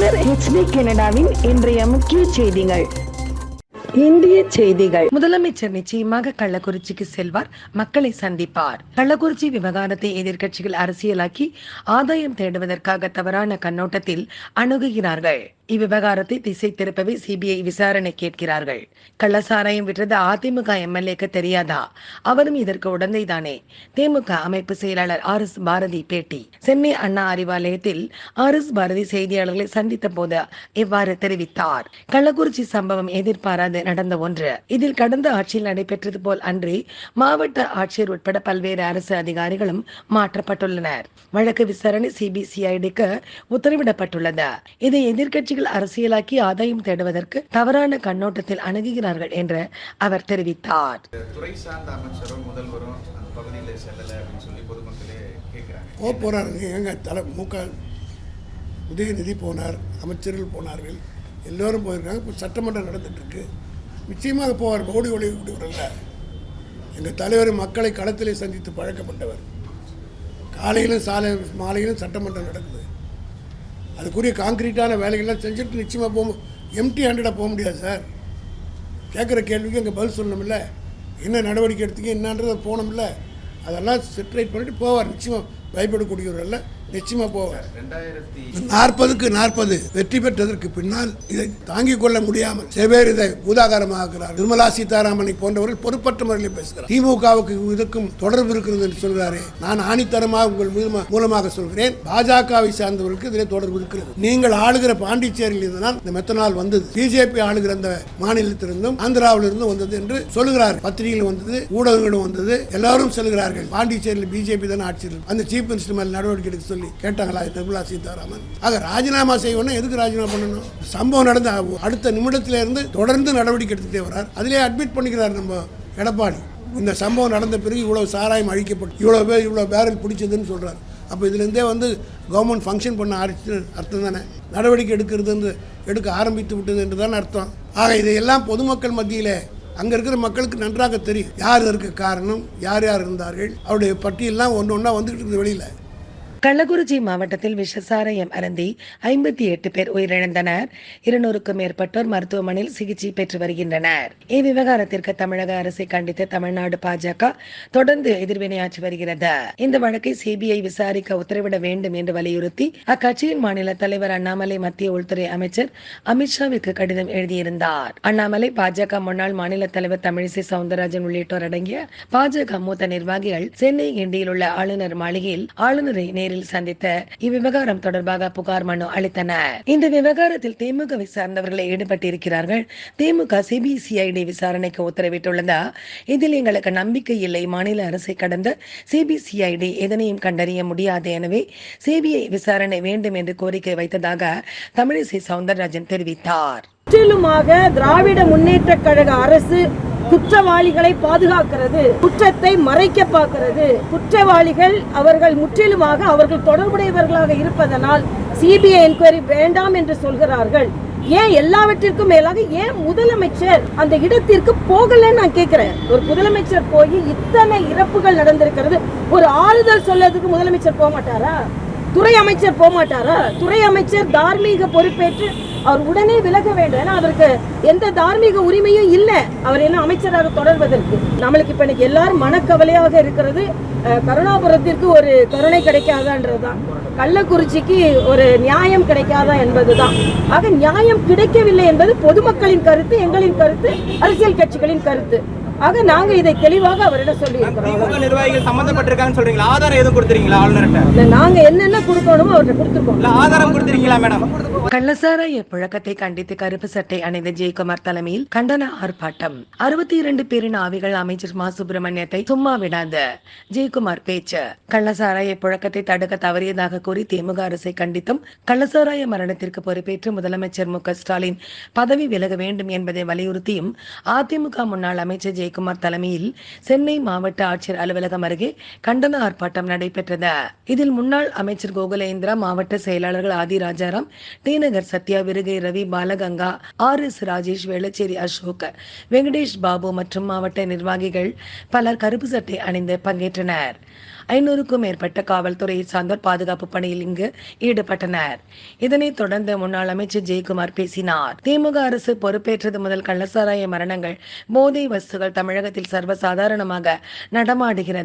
கனடாவின் இன்றைய முக்கிய செய்திகள். இந்திய செய்திகள். முதலமைச்சர் நிச்சயமாக கள்ளக்குறிச்சிக்கு செல்வார் மக்களை சந்திப்பார். கள்ளக்குறிச்சி விவகாரத்தை எதிர்கட்சிகள் அரசியலாக்கி ஆதாயம் தேடுவதற்காக தவறான கண்ணோட்டத்தில் அணுகுகிறார்கள். இவ்விவகாரத்தை திசை திருப்பவே சிபிஐ விசாரணை கேட்கிறார்கள். கள்ளசாராயம் விட்டது அதிமுக எம்எல்ஏக்கு தெரியாதா? அவரும் இதற்கு உடந்தைதானே? திமுக அமைப்பு செயலாளர் ஆர் எஸ் பாரதி பேட்டி. சென்னை அண்ணா அறிவாலயத்தில் ஆர் எஸ் பாரதி செய்தியாளர்களை சந்தித்த போது இவ்வாறு தெரிவித்தார். கள்ளக்குறிச்சி சம்பவம் எதிர்பாராது நடந்த ஒன்று. இதில் கடந்த ஆட்சியில் நடைபெற்றது போல் அன்றி மாவட்ட ஆட்சியர் உட்பட பல்வேறு அரசு அதிகாரிகளும் மாற்றப்பட்டுள்ளனர். வழக்கு விசாரணை சிபிசிஐடிக்கு உத்தரவிடப்பட்டுள்ளது. இதை எதிர்க்கட்சிகள் அரசியலாக்கி ஆதாயம் தேடுவதற்கு தவறான கண்ணோட்டத்தில் அணுகுகிறார்கள் என்று அவர் தெரிவித்தார். துறை சார்ந்த அமைச்சரும் முதல்வரும் அந்த பகுதியில் செல்லலை அப்படின்னு சொல்லி பொதுமக்களே கேட்குறாங்க போக போகிறாருங்க எங்க தலை முக உதயநிதி போனார் அமைச்சர்கள் போனார்கள். எல்லோரும் போயிருக்காங்க. இப்போ சட்டமன்றம் நடந்துட்டு இருக்கு நிச்சயமாக போவார். ஓடி ஓடி வரல எங்கள் தலைவர் மக்களை களத்திலே சந்தித்து பழக்கப்பட்டவர். காலையிலும் சாலை மாலையிலும் சட்டமன்றம் நடக்குது. அதுக்குரிய காங்கிரீட்டான வேலைகள்லாம் செஞ்சுட்டு நிச்சயமாக போக எம்டி ஹேண்டடாக போக முடியாது சார் கேட்குற கேள்விக்கு எங்கள் பதில் சொல்லணும்ல. என்ன நடவடிக்கை எடுத்தீங்க என்னன்றதை போகணும்ல. அதெல்லாம் செட்ரேட் பண்ணிட்டு போவார். நிச்சயமாக பயப்படக்கூடியவர் நிச்சயமாக போவார் நாற்பதுக்கு நாற்பது வெற்றி பெற்றதற்கு பின்னால் இதை தாங்கிக் கொள்ள முடியாமல் பேர் இதை பூதாகாரமாக்குறார் நிர்மலா சீதாராமனை போன்றவர்கள் பொறுப்பற்ற முறையில் பேசுகிறார். திமுகவுக்கு இதுக்கும் தொடர்பு இருக்கிறது என்று சொல்கிறாரே. நான் ஆணித்தரமாக உங்கள் மூலமா- மூலமாக சொல்கிறேன். பாஜகவை சார்ந்தவர்களுக்கு இதில் தொடர்பு இருக்கிறது. நீங்கள் ஆளுகிற பாண்டிச்சேரியில் இருந்தனால் இந்த மெத்தனால் வந்தது. பிஜேபி ஆளுகிற அந்த மாநிலத்திலிருந்தும் ஆந்திராவிலிருந்தும் வந்தது என்று சொல்லுகிறார் பத்திரிகையில் வந்தது ஊடகங்களும் வந்தது. எல்லாரும் சொல்லுகிறார்கள் பாண்டிச்சேரியில் பிஜேபி தான் ஆட்சியில். அந்த சீஃப் மினிஸ்டர் மேல் நடவடிக்கை எடுக்க சொல்லி கேட்டாங்களா நிர்மலா சீதாராமன்? ஆக ராஜினாமா செய்யணும் எதுக்கு ராஜினாமா பண்ணணும்? சம்பவம் நடந்த அடுத்த நிமிடத்துல இருந்து தொடர்ந்து நடவடிக்கை எடுத்துட்டே வரார் அதிலே அட்மிட் பண்ணிக்கிறார் நம்ம எடப்பாடி. இந்த சம்பவம் நடந்த பிறகு இவ்வளோ சாராயம் அழிக்கப்பட்டு இவ்வளோ பேர் இவ்வளோ பேரல் பிடிச்சதுன்னு சொல்கிறார் அப்போ இதுலேருந்தே வந்து கவர்மெண்ட் ஃபங்க்ஷன் பண்ண ஆரம்பிச்சு அர்த்தம் தானே? நடவடிக்கை எடுக்கிறது என்று எடுக்க ஆரம்பித்து விட்டது என்று தானே அர்த்தம். ஆக இதையெல்லாம் பொதுமக்கள் மத்தியில் அங்கே இருக்கிற மக்களுக்கு நன்றாக தெரியும். யார் இதற்கு காரணம்? யார் யார் இருந்தார்கள்? அவருடைய பட்டியலாம் ஒன்று ஒன்றா வந்துக்கிட்டு இருக்குது வெளியில். கள்ளக்குறிச்சி மாவட்டத்தில் விஷசாராயம் அருந்தி ஐம்பத்தி எட்டு பேர் உயிரிழந்தனர். இருநூறுக்கும் மேற்பட்டோர் மருத்துவமனையில் சிகிச்சை பெற்று வருகின்றனர். இவ்விவகாரத்திற்கு தமிழக அரசை கண்டித்து தமிழ்நாடு பாஜக தொடர்ந்து எதிர்வினையாற்றி வருகிறது. இந்த வழக்கை சிபிஐ விசாரிக்க உத்தரவிட வேண்டும் என்று வலியுறுத்தி அக்கட்சியின் மாநில தலைவர் அண்ணாமலை மத்திய உள்துறை அமைச்சர் அமித்ஷாவிற்கு கடிதம் எழுதியிருந்தார். அண்ணாமலை பாஜக முன்னாள் மாநில தலைவர் தமிழிசை சவுந்தரராஜன் உள்ளிட்டோர் அடங்கிய பாஜக மூத்த நிர்வாகிகள் சென்னை கிண்டியில் உள்ள ஆளுநர் மாளிகையில் ஆளுநரை நேரில் நேரில் சந்தித்து இவ்விவகாரம் தொடர்பாக புகார் மனு அளித்தனர். இந்த விவகாரத்தில் திமுகவை சார்ந்தவர்களை ஈடுபட்டிருக்கிறார்கள். திமுக சிபிசிஐடி விசாரணைக்கு உத்தரவிட்டுள்ளதா? இதில் எங்களுக்கு நம்பிக்கை இல்லை. மாநில அரசை கடந்த சிபிசிஐடி எதனையும் கண்டறிய முடியாது. எனவே சிபிஐ விசாரணை வேண்டும் என்று கோரிக்கை வைத்ததாக தமிழிசை சவுந்தரராஜன் தெரிவித்தார். முற்றிலுமாக திராவிட முன்னேற்ற கழக அரசு குற்றவாளிகளை பாதுகாக்கிறது. குற்றத்தை மறைக்க பார்க்கிறது. குற்றவாளிகள் அவர்கள் முற்றிலுமாக அவர்கள் தொடர்புடையவர்களாக இருப்பதனால் சிபிஐ என்கொயரி வேண்டாம் என்று சொல்கிறார்கள். ஏன் எல்லாவற்றிற்கும் மேலாக ஏன் முதலமைச்சர் அந்த இடத்திற்கு போகலன்னு நான் கேட்கிறேன். ஒரு முதலமைச்சர் போய் இத்தனை இறப்புகள் நடந்திருக்கிறது. ஒரு ஆறுதல் சொல்லதுக்கு முதலமைச்சர் போக மாட்டாரா துறை அமைச்சர் போக மாட்டாரா? துறை அமைச்சர் தார்மீக பொறுப்பேற்று அவர் உடனே விலக வேண்டும். ஏன்னா அவருக்கு எந்த தார்மீக உரிமையும் இல்லை. அவர் என்ன அமைச்சராக தொடர்வதற்கு? நம்மளுக்கு இப்போ எனக்கு எல்லாரும் மனக்கவலையாக இருக்கிறது கருணாபுரத்திற்கு ஒரு கருணை கிடைக்காதான்றதுதான். கள்ளக்குறிச்சிக்கு ஒரு நியாயம் கிடைக்காதா என்பதுதான். ஆக நியாயம் கிடைக்கவில்லை என்பது பொதுமக்களின் கருத்து எங்களின் கருத்து அரசியல் கட்சிகளின் கருத்து. ஆக நாங்க இதை தெளிவாக அவரிடம் சொல்லி இருக்கிறோம் நிர்வாகிகள் சம்பந்தப்பட்டிருக்காங்கன்னு சொல்றீங்களா? ஆதாரம் எதுவும் கொடுத்துறீங்களா? ஆளுநர்கிட்ட? இல்ல, நாங்க என்னென்ன கொடுக்கணுமோ அவர்கிட்ட கொடுத்துருக்கோம். ஆதாரம் கொடுத்துருக்கீங்களா மேடம்? கள்ளசாராய புழக்கத்தை கண்டித்து கருப்பு சட்டை அணிந்த ஜெயக்குமார் தலைமையில் கண்டன ஆர்ப்பாட்டம். அறுபத்தி இரண்டு பேரின் ஆவிகள் அமைச்சர் மா. சுப்பிரமணியத்தை சும்மா விடாத. ஜெயக்குமார் பேச்சு. கள்ளசாராய புழக்கத்தை தடுக்க தவறியதாக கூறி திமுக அரசை கண்டித்தும் கள்ளசாராய மரணத்திற்கு பொறுப்பேற்று முதலமைச்சர் மு. ஸ்டாலின் பதவி விலக வேண்டும் என்பதை வலியுறுத்தியும் அதிமுக முன்னாள் அமைச்சர் ஜெயக்குமார் தலைமையில் சென்னை மாவட்ட ஆட்சியர் அலுவலகம் அருகே கண்டன ஆர்ப்பாட்டம் நடைபெற்றது. இதில் முன்னாள் அமைச்சர் கோகுலேந்திரா மாவட்ட செயலாளர்கள் Adhi Rajaram T. Nagar Sathya Virugai Ravi Balaganga R S Rajesh Velachery Ashok Venkatesh Babu மற்றும் மாவட்ட நிர்வாகிகள் பலர் கருப்பு சட்டை அணிந்து பங்கேற்றனர். ஐநூறுக்கும் மேற்பட்ட காவல்துறையை சார்ந்தோர் பாதுகாப்பு பணியில் இங்கு ஈடுபட்டனர். இதனைத் தொடர்ந்து முன்னாள் அமைச்சர் ஜெயக்குமார் பேசினார். திமுக அரசு பொறுப்பேற்றது முதல் கள்ளசாராய மரணங்கள் போதை வஸ்துகள் தமிழகத்தில் சர்வசாதாரணமாக நடமாடுகிறது.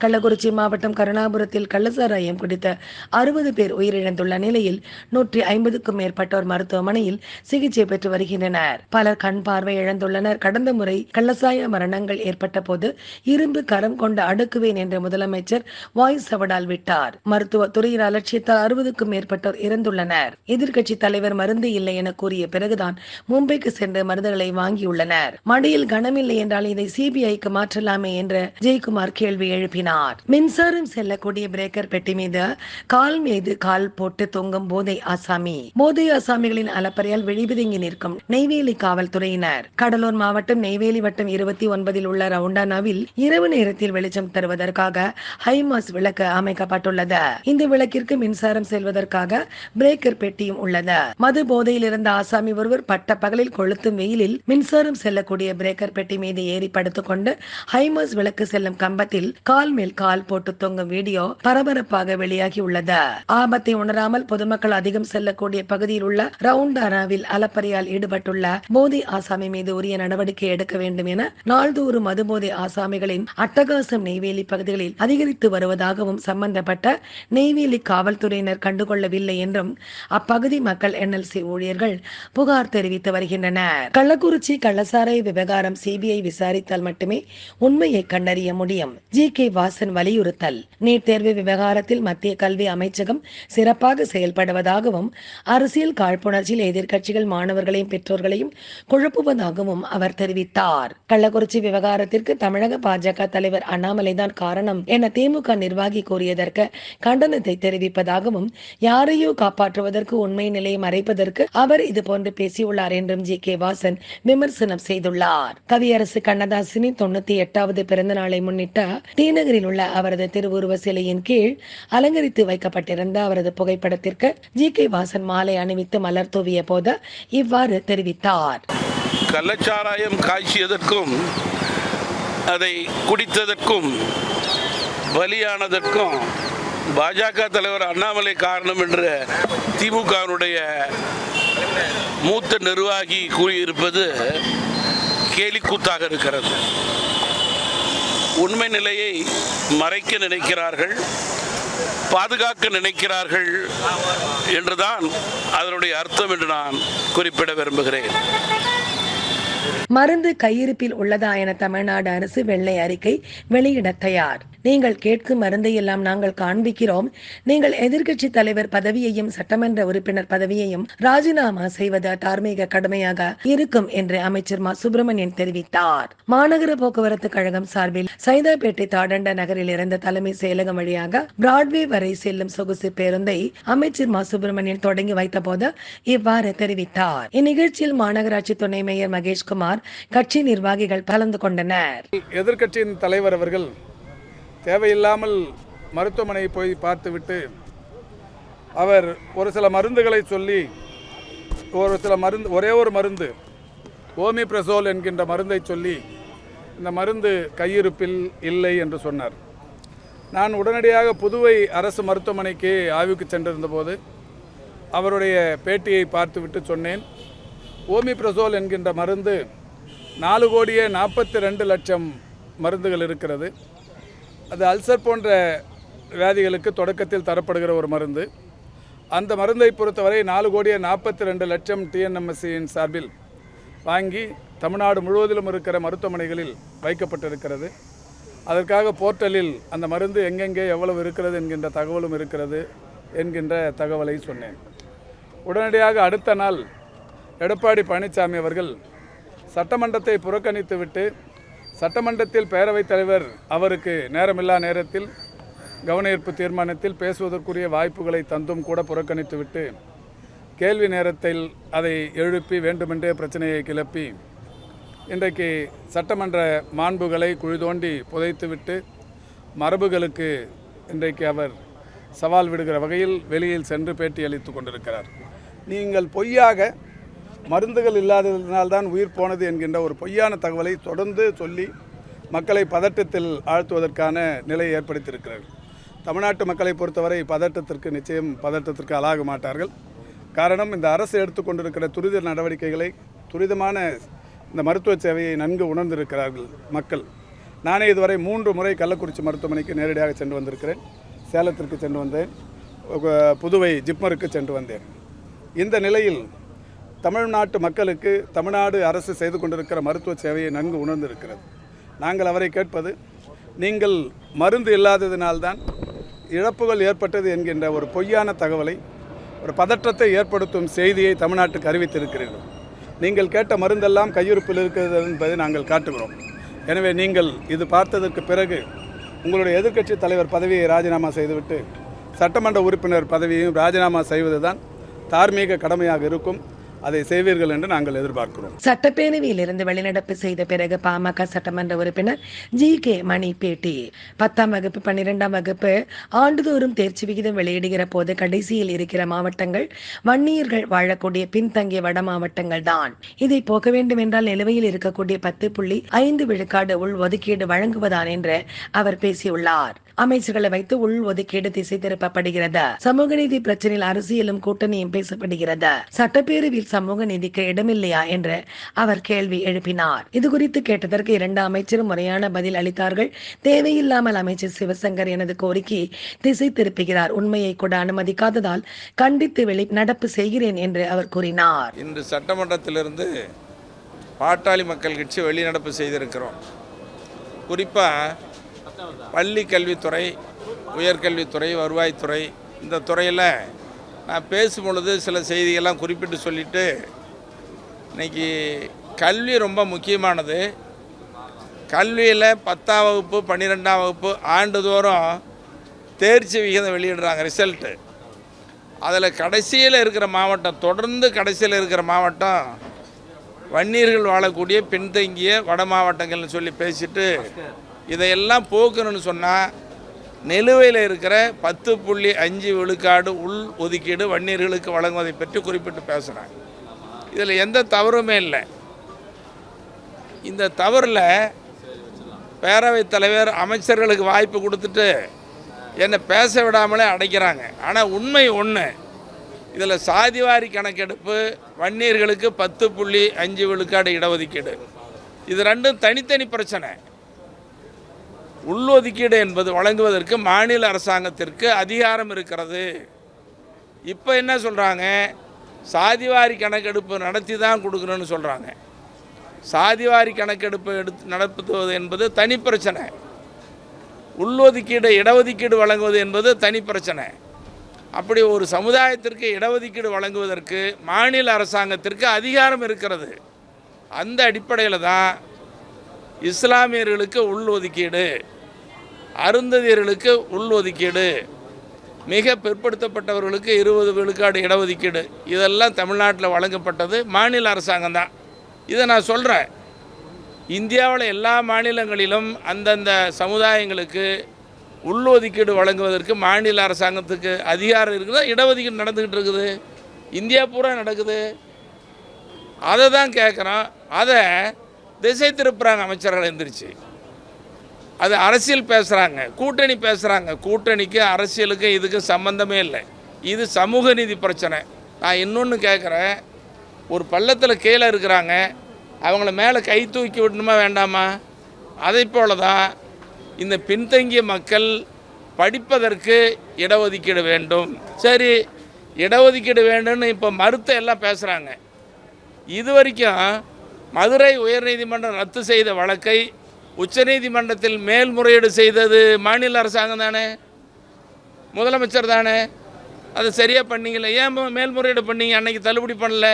கள்ளக்குறிச்சி மாவட்டம் கருணாபுரத்தில் கள்ளசாராயம் குடித்த அறுபது பேர் உயிரிழந்துள்ள நிலையில் நூற்றி ஐம்பதுக்கும் மேற்பட்டோர் மருத்துவமனையில் சிகிச்சை பெற்று வருகின்றனர். பலர் கண் பார்வை இழந்துள்ளனர். கடந்த முறை கள்ளசாய மரணங்கள் ஏற்பட்ட போது இரும்பு கரம் கொண்டு அடுக்குவேன் என்ற முதலமைச்சர் அமைச்சர் வாய் சவடால் விட்டார். மருத்துவ துறையின் அலட்சியத்தால் அறுபதுக்கும் மேற்பட்டோர் இறந்துள்ளனர். எதிர்கட்சி தலைவர் மருந்து இல்லை என கூறிய பிறகுதான் மும்பைக்கு சென்று மருந்துகளை வாங்கியுள்ளனர். மடியில் கனமில்லை என்றால் இதை சிபிஐக்கு மாற்றலாமே என்று ஜெயக்குமார் கேள்வி எழுப்பினார். மின்சாரம் செல்லக்கூடிய பிரேக்கர் பெட்டி மீது கால் மீது கால் போட்டு தொங்கும் போதை ஆசாமி போதை ஆசாமிகளின் அலப்பறையால் விழிபிதுங்கி நிற்கும் நெய்வேலி காவல்துறையினர். கடலூர் மாவட்டம் நெய்வேலி வட்டம் இருபத்தி ஒன்பதில் உள்ள ரவுண்டானாவில் இரவு நேரத்தில் வெளிச்சம் தருவதற்காக ஹைமாஸ் விளக்கு அமைக்கப்பட்டுள்ளது. இந்த விளக்கிற்கு மின்சாரம் செல்வதற்காக பிரேக்கர் பெட்டியும் உள்ளது மது போதையில் இருந்த ஆசாமி ஒருவர் பட்ட பகலில் கொளுத்தும் வெயிலில் மின்சாரம் செல்லக்கூடிய பிரேக்கர் பெட்டி மீது ஏறி படுத்துக் கொண்டு ஹைமாஸ் விளக்கு செல்லும் கம்பத்தில் கால் மேல் கால் போட்டு தொங்கும் வீடியோ பரபரப்பாக வெளியாகி உள்ளது. ஆபத்தை உணராமல் பொதுமக்கள் அதிகம் செல்லக்கூடிய பகுதியில் உள்ள ரவுண்டானாவில் அலப்பறையால் ஈடுபட்டுள்ள போதை ஆசாமி மீது உரிய நடவடிக்கை எடுக்க வேண்டும் என நாள்தோறும் மதுபோதை ஆசாமிகளின் அட்டகாசம் நெய்வேலி பகுதிகளில் அதிக அதிகரித்து வருவதாகவும் சம்பந்தப்பட்ட நெய்வேலி காவல்துறையினர் கண்டுகொள்ளவில்லை என்றும் அப்பகுதி மக்கள் என்எல்சி ஊழியர்கள் புகார் தெரிவித்து வருகின்றனர். கள்ளக்குறிச்சி கள்ளசாரை விவகாரம் சிபிஐ விசாரித்தால் மட்டுமே உண்மையை கண்டறிய முடியும். ஜி கே வாசன் வலியுறுத்தல். நீட் தேர்வு விவகாரத்தில் மத்திய கல்வி அமைச்சகம் சிறப்பாக செயல்படுவதாகவும் அரசியல் காழ்ப்புணர்ச்சியில் எதிர்க்கட்சிகள் மாணவர்களையும் பெற்றோர்களையும் குழப்புவதாகவும் அவர் தெரிவித்தார். கள்ளக்குறிச்சி விவகாரத்திற்கு தமிழக பாஜக தலைவர் அண்ணாமலைதான் காரணம் என திமுக நிர்வாகி கூறியதற்கு கண்டனத்தை தெரிவிப்பதாகவும் யாரையோ காப்பாற்றுவதற்கு உண்மை நிலையை மறைப்பதற்கு அவர் இது போன்று பேசியுள்ளார் என்றும் ஜி. கே. வாசன் விமர்சனம் செய்துள்ளார். கவியரசு கண்ணதாசினி தொண்ணூத்தி எட்டாவது பிறந்த நாளை முன்னிட்டு டிநகரில் உள்ள அவரது திருவுருவ சிலையின் கீழ் அலங்கரித்து வைக்கப்பட்டிருந்த அவரது புகைப்படத்திற்கு ஜி. கே. வாசன் மாலை அணிவித்து மலர் தூவிய போது இவ்வாறு தெரிவித்தார். கள்ளச்சாராயம் காய்ச்சியதற்கும் அதை குடித்ததற்கும் பலியானதற்கும் பாஜக தலைவர் அண்ணாமலை காரணம் என்று திமுகவினுடைய மூத்த நிர்வாகி கூறியிருப்பது கேலிக்கூத்தாக இருக்கிறது. உண்மை நிலையை மறைக்க நினைக்கிறார்கள் பாதுகாக்க நினைக்கிறார்கள் என்றுதான் அதனுடைய அர்த்தம் என்று நான் குறிப்பிட விரும்புகிறேன். மருந்து கையிருப்பில் உள்ளதா என தமிழ்நாடு அரசு வெள்ளை அறிக்கை வெளியிட தயார். நீங்கள் கேட்கும் மருந்தை எல்லாம் நாங்கள் காண்பிக்கிறோம். நீங்கள் எதிர்கட்சி தலைவர் பதவியையும் சட்டமன்ற உறுப்பினர் பதவியையும் ராஜினாமா செய்வது தார்மீக கடமையாக இருக்கும் என்று அமைச்சர் மா. சுப்பிரமணியன் தெரிவித்தார். மாநகர போக்குவரத்து கழகம் சார்பில் சைதாப்பேட்டை தாடண்ட நகரில் இருந்த தலைமை செயலகம் வழியாக பிராட்வே வரை செல்லும் சொகுசு பேருந்தை அமைச்சர் மா. சுப்பிரமணியன் தொடங்கி வைத்த போது இவ்வாறு தெரிவித்தார். இந்நிகழ்ச்சியில் மாநகராட்சி துணை மேயர் மகேஷ்குமார் கட்சி நிர்வாகிகள் கலந்து கொண்டனர். எதிர்க்கட்சியின் தலைவர் அவர்கள் தேவையில்லாமல் மருத்துவமனை போய் பார்த்துவிட்டு அவர் ஒரு சில மருந்துகளை சொல்லி ஒரு சில மருந்து ஒரே ஒரு மருந்து ஓமிப்ரசோல் என்கின்ற மருந்தை சொல்லி இந்த மருந்து கையிருப்பில் இல்லை என்று சொன்னார். நான் உடனடியாக புதுவை அரசு மருத்துவமனைக்கு ஆய்வுக்கு சென்றிருந்தபோது அவருடைய பேட்டியை பார்த்துவிட்டு சொன்னேன். ஓமிப்ரசோல் என்கின்ற மருந்து நாலு கோடியே நாற்பத்தி ரெண்டு லட்சம் மருந்துகள் இருக்கிறது. அது அல்சர் போன்ற வியாதிகளுக்கு தொடக்கத்தில் தரப்படுகிற ஒரு மருந்து. அந்த மருந்தை பொறுத்தவரை நாலு கோடியே நாற்பத்தி ரெண்டு லட்சம் டிஎன்எம்எஸ்சியின் சார்பில் வாங்கி தமிழ்நாடு முழுவதிலும் இருக்கிற மருத்துவமனைகளில் வைக்கப்பட்டிருக்கிறது. அதற்காக போர்ட்டலில் அந்த மருந்து எங்கெங்கே எவ்வளவு இருக்கிறது என்கின்ற தகவலும் இருக்கிறது என்கின்ற தகவலை சொன்னேன். உடனடியாக அடுத்த நாள் எடப்பாடி பழனிசாமி அவர்கள் சட்டமன்றத்தை புறக்கணித்துவிட்டு சட்டமன்றத்தில் பேரவைத் தலைவர் அவருக்கு நேரமில்லா நேரத்தில் கவனஈர்ப்பு தீர்மானத்தில் பேசுவதற்குரிய வாய்ப்புகளை தந்தும் கூட புறக்கணித்துவிட்டு கேள்வி நேரத்தில் அதை எழுப்பி வேண்டுமென்றே பிரச்சனையை கிளப்பி இன்றைக்கு சட்டமன்ற மாண்புகளை குழிதோண்டி புதைத்துவிட்டு மரபுகளுக்கு இன்றைக்கு அவர் சவால் விடுகிற வகையில் வெளியில் சென்று பேட்டியளித்து கொண்டிருக்கிறார். நீங்கள் பொய்யாக மருந்துகள் இல்லாததினால்தான் உயிர் போனது என்கின்ற ஒரு பொய்யான தகவலை தொடர்ந்து சொல்லி மக்களை பதட்டத்தில் ஆழ்த்துவதற்கான நிலையை ஏற்படுத்தியிருக்கிறார்கள். தமிழ்நாட்டு மக்களை பொறுத்தவரை பதட்டத்திற்கு நிச்சயம் பதட்டத்திற்கு ஆளாக மாட்டார்கள். காரணம் இந்த அரசு எடுத்துக்கொண்டிருக்கிற துரித நடவடிக்கைகளை துரிதமான இந்த மருத்துவ சேவையை நன்கு உணர்ந்திருக்கிறார்கள் மக்கள். நானே இதுவரை மூன்று முறை கள்ளக்குறிச்சி மருத்துவமனைக்கு நேரடியாக சென்று வந்திருக்கிறேன். சேலத்திற்கு சென்று வந்தேன். புதுவை ஜிப்மருக்கு சென்று வந்தேன். இந்த நிலையில் தமிழ்நாட்டு மக்களுக்கு தமிழ்நாடு அரசு செய்து கொண்டிருக்கிற மருத்துவ சேவையை நன்கு உணர்ந்திருக்கிறது. நாங்கள் அவரை கேட்பது நீங்கள் மருந்து இல்லாததினால்தான் இழப்புகள் ஏற்பட்டது என்கின்ற ஒரு பொய்யான தகவலை ஒரு பதற்றத்தை ஏற்படுத்தும் செய்தியை தமிழ்நாட்டுக்கு அறிவித்திருக்கிறீர்கள். நீங்கள் கேட்ட மருந்தெல்லாம் கையிருப்பில் இருக்கிறது என்பதை நாங்கள் காட்டுகிறோம். எனவே நீங்கள் இது பார்த்ததற்கு பிறகு உங்களுடைய எதிர்க்கட்சி தலைவர் பதவியை ராஜினாமா செய்துவிட்டு சட்டமன்ற உறுப்பினர் பதவியையும் ராஜினாமா செய்வதுதான் தார்மீக கடமையாக இருக்கும். அதை செய்வீர்கள் என்று நாங்கள் எதிர்பார்க்கிறோம். சட்டப்பேரவையில் இருந்து வெளிநடப்பு செய்த பிறகு பாமக சட்டமன்ற உறுப்பினர் ஜி. கே. மணி பேட்டி பத்தாம் வகுப்பு பன்னிரெண்டாம் வகுப்பு ஆண்டுதோறும் தேர்ச்சி விகிதம் வெளியிடுகிற போது கடைசியில் இருக்கிற மாவட்டங்கள் வன்னியர்கள் வாழக்கூடிய பின்தங்கிய வட மாவட்டங்கள் தான். இதை போக்க வேண்டும் என்றால் நிலுவையில் இருக்கக்கூடிய பத்து புள்ளி ஐந்து விழுக்காடு உள் ஒதுக்கீடு வழங்குவதான் என்று அவர் பேசியுள்ளார். அமைச்சர்களை வைத்து உள் ஒதுக்கீடு திசை திருப்பப்படுகிறது சமூக நீதி பிரச்சனையில் அரசியலும் கூட்டணியும் பேசப்படுகிறது சட்டப்பேரவையில் சமூக நீதிக்கு இடமில்லையா என்று அவர் கேள்வி எழுப்பினார். இது குறித்து கேட்டதற்கு இரண்டு அமைச்சரும் முறையான பதில் அளித்தார்கள். தேவையில்லாமல் அமைச்சர் சிவசங்கர் எனது கோரிக்கையை திசை திருப்புகிறார். உண்மையை கூட அனுமதிக்காததால் கண்டித்து வெளி நடப்பு செய்கிறேன் என்று அவர் கூறினார். இன்று சட்டமன்றத்திலிருந்து பாட்டாளி மக்கள் கட்சி வெளிநடப்பு செய்திருக்கிறோம். குறிப்பாக பள்ளி கல்வித்துறை உயர்கல்வித்துறை வருவாய்த்துறை இந்த துறையில் நான் பேசும் பொழுது சில செய்திகள்லாம் குறிப்பிட்டு சொல்லிட்டு இன்னைக்கு கல்வி ரொம்ப முக்கியமானது. கல்வியில் பத்தாம் வகுப்பு பன்னிரெண்டாம் வகுப்பு ஆண்டுதோறும் தேர்ச்சி விகிதம் வெளியிடுறாங்க ரிசல்ட்டு அதில் கடைசியில் இருக்கிற மாவட்டம் தொடர்ந்து கடைசியில் இருக்கிற மாவட்டம் வன்னியர்கள் வாழக்கூடிய பின்தங்கிய வட மாவட்டங்கள்னு சொல்லி பேசிட்டு இதையெல்லாம் போக்கணும்னு சொன்னால் நிலுவையில் இருக்கிற பத்து புள்ளி அஞ்சு விழுக்காடு உள் ஒதுக்கீடு வன்னியர்களுக்கு வழங்குவதை பற்றி குறிப்பிட்டு பேசுகிறாங்க இதில் எந்த தவறுமே இல்லை. இந்த தவறில் பேரவைத் தலைவர் அமைச்சர்களுக்கு வாய்ப்பு கொடுத்துட்டு என்னை பேச விடாமலே அடைக்கிறாங்க. ஆனால் உண்மை ஒன்று இதில் சாதிவாரி கணக்கெடுப்பு வன்னியர்களுக்கு பத்து புள்ளி அஞ்சு விழுக்காடு இடஒதுக்கீடு. இது ரெண்டும் தனித்தனி பிரச்சனை. உள்ளொதுக்கீடு என்பது வழங்குவதற்கு மாநில அரசாங்கத்திற்கு அதிகாரம் இருக்கிறது. இப்போ என்ன சொல்கிறாங்க சாதிவாரி கணக்கெடுப்பு நடத்தி தான் கொடுக்கணும்னு சொல்கிறாங்க சாதிவாரி கணக்கெடுப்பு எடுத்து நடத்துவது என்பது தனி பிரச்சனை. உள்ளொதுக்கீடு இடஒதுக்கீடு வழங்குவது என்பது தனி பிரச்சனை. அப்படி ஒரு சமுதாயத்திற்கு இடஒதுக்கீடு வழங்குவதற்கு மாநில அரசாங்கத்திற்கு அதிகாரம் இருக்கிறது. அந்த அடிப்படையில் தான் இஸ்லாமியர்களுக்கு உள்ஒதுக்கீடு. அருந்ததியர்களுக்கு உள்ஒதுக்கீடு மிக பிற்படுத்தப்பட்டவர்களுக்கு இருபது விழுக்காடு இடஒதுக்கீடு. இதெல்லாம் தமிழ்நாட்டில் வழங்கப்பட்டது மாநில அரசாங்கம் தான் இதை நான் சொல்கிறேன் இந்தியாவில் எல்லா மாநிலங்களிலும் அந்தந்த சமுதாயங்களுக்கு உள்ஒதுக்கீடு வழங்குவதற்கு மாநில அரசாங்கத்துக்கு அதிகாரம் இருக்குதா? இடஒதுக்கீடு நடந்துக்கிட்டு இருக்குது. இந்தியா பூரா நடக்குது. அதை தான் கேட்குறோம். அதை திசை திருப்புறாங்க அமைச்சர்கள் எந்திரிச்சு. அது அரசியல் பேசுகிறாங்க கூட்டணி பேசுகிறாங்க கூட்டணிக்கு அரசியலுக்கு இதுக்கு சம்பந்தமே இல்லை. இது சமூக நீதி பிரச்சனை. நான் இன்னொன்று கேட்குறேன் ஒரு பள்ளத்தில் கீழே இருக்கிறாங்க. அவங்கள மேலே கை தூக்கி விடணுமா வேண்டாமா? அதை போல தான் இந்த பின்தங்கிய மக்கள் படிப்பதற்கு இடஒதுக்கீடு வேண்டும். சரி இடஒதுக்கீடு வேண்டும்னு இப்போ மறுத்த எல்லாம் பேசுகிறாங்க இது வரைக்கும் மதுரை உயர்நீதிமன்றம் ரத்து செய்த வழக்கை உச்சநீதிமன்றத்தில் மேல்முறையீடு செய்தது மாநில அரசாங்கம் தானே? முதலமைச்சர் தானே? அதை சரியாக பண்ணிங்களே ஏன் மேல்முறையீடு பண்ணீங்க? அன்னைக்கு தள்ளுபடி பண்ணல.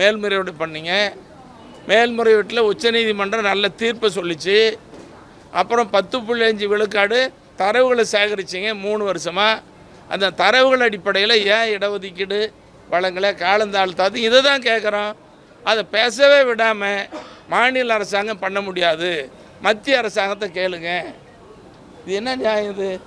மேல்முறையீடு பண்ணீங்க. மேல்முறையீட்டில் உச்சநீதிமன்றம் நல்ல தீர்ப்பை சொல்லிச்சு. அப்புறம் பத்து புள்ளி அஞ்சு விழுக்காடு தரவுகளை சேகரிச்சிங்க மூணு வருஷமாக அந்த தரவுகள் அடிப்படையில் ஏன் இடஒதுக்கீடு வழங்கலை? காலந்தாழ்த்தாது. இதை தான் கேட்குறோம் அதை பேசவே விடாமல் மாநில அரசாங்கம் பண்ண முடியாது. மத்திய அரசாங்கத்தை கேளுங்க. இது என்ன நியாயம் இது?